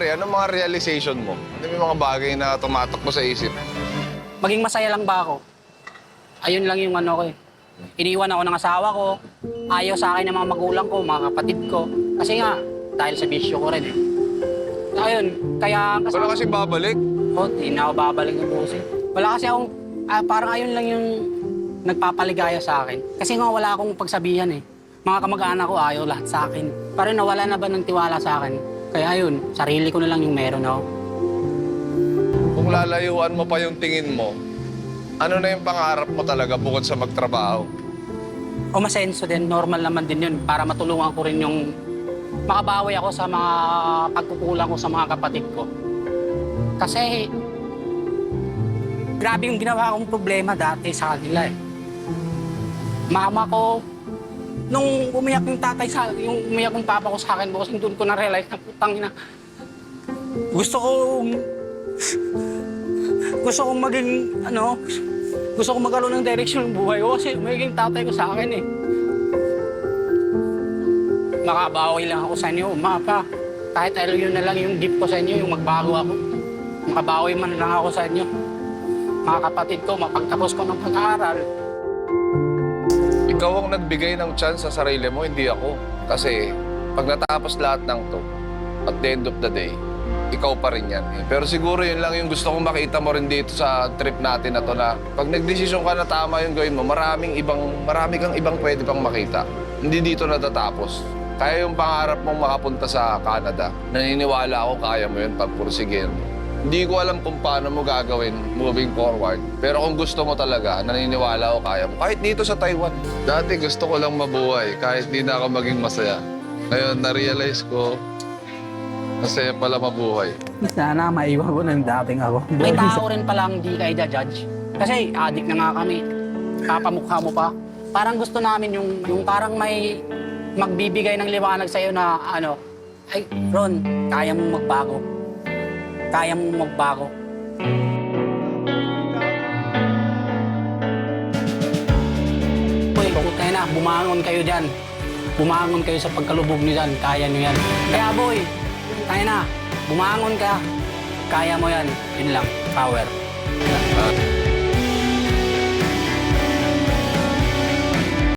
nangyari? Anong mga realization mo? Ano yung mga bagay na tumatakbo sa isip? Maging masaya lang ba ako? Ayun lang yung ano ko eh. Iniwan ako ng asawa ko. Ayaw sa akin ng mga magulang ko, mga kapatid ko. Kasi nga, dahil sa bisyo ko rin eh. Ayun, kaya... Wala kasi babalik. Oh, di na ako babalik ng busi. Wala kasi akong, ah, parang ayun lang yung nagpapaligaya sa akin. Kasi nga wala akong pagsabihan eh. Mga kamag-anak ko ayaw lahat sa akin. Parang nawala na ba ng tiwala sa akin? Kaya ayun, sarili ko na lang yung meron ako. Kung lalayuan mo pa yung tingin mo, ano na yung pangarap mo talaga bukod sa magtrabaho? O masenso din, normal naman din yun para matulungan ko rin yung makabawi ako sa mga pagkukulang ko sa mga kapatid ko. Kasi grabe yung ginawa kong problema dati sa kanila eh. Mama ko, nung umiyak yung tatay sa yung umiyak yung papa ko sa akin, bukas doon ko na-realize na putang ina. Gusto ko gusto kong maging ano, gusto kong magkaroon ng direction ng buhay ko kasi magiging tatay ko sa akin eh. Makabawi lang ako sa inyo, mapa. Kahit ano yun na lang yung gift ko sa inyo, yung magbago ako. Makabawi man lang ako sa inyo. Mga kapatid ko, mapagtapos ko ng pag-aaral. Ikaw ang nagbigay ng chance sa sarili mo, hindi ako. Kasi pag natapos lahat ng to, at the end of the day, ikaw pa rin yan. eh. Pero siguro yun lang yung gusto kong makita mo rin dito sa trip natin na to na pag nagdesisyon ka na tama yung gawin mo, maraming ibang, marami kang ibang pwede pang makita. Hindi dito natatapos. Kaya yung pangarap mong makapunta sa Canada, naniniwala ako kaya mo yun pagpursigin. Hindi ko alam kung paano mo gagawin moving forward. Pero kung gusto mo talaga, naniniwala ako kaya mo. Kahit dito sa Taiwan. Dati gusto ko lang mabuhay kahit di na ako maging masaya. Ngayon, na-realize ko, masaya pala mabuhay. Sana maiwan ko ng dating ako. May tao rin palang di ka judge Kasi adik na nga kami. Papamukha mo pa. Parang gusto namin yung, yung parang may magbibigay ng liwanag sa'yo na ano, ay, Ron, kaya mong magbago. Kaya mong magbago. Uy, tayo na, bumangon kayo dyan. Bumangon kayo sa pagkalubog niyo dyan. Kaya niyo yan. Kaya boy, tayo na, bumangon ka. Kaya mo yan. Yun lang, power. Ah,